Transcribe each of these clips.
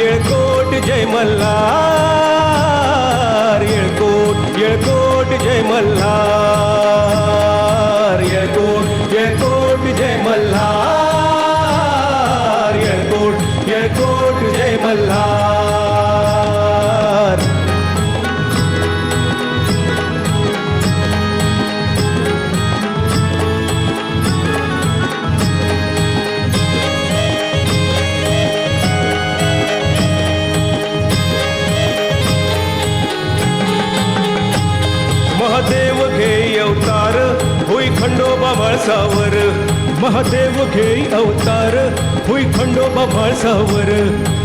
येळकोट जय मल्हार येळकोट येळकोट जय मल्हार येळकोट येळकोट जय मल्हार येळकोट येळकोट जय मल्हार. महादेव घे अवतार होई खंडोबा म्हाळसावर महादेव घे अवतार होई खंडोबा म्हाळसावर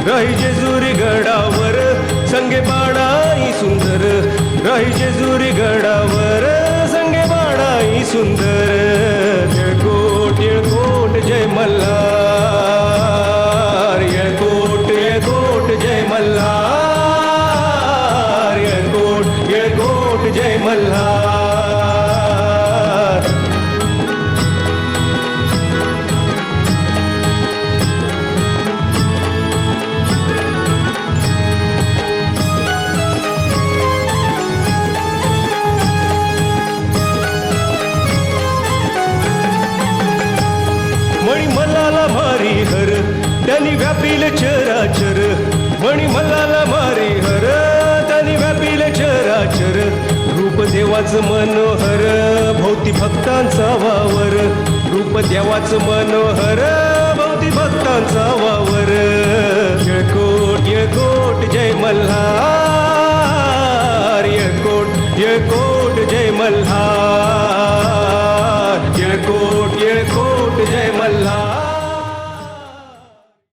राही जेजुरी गडावर संगे बाणाई सुंदर. राही जेजुरी गडावर संगे बाणाई सुंदर. म्हणी मलाला मारी हर त्यांनी व्यापील चराचर. म्हणी मलाला मारी हर त्यांनी व्यापील चराचर. रूपदेवाचं मनोहर भोवती भक्तांचा वावर. रूपदेवाचं मनोहर भोवती भक्तांचा वावर. जळकोट यळकोट जय मल्हार. यळकोट यळकोट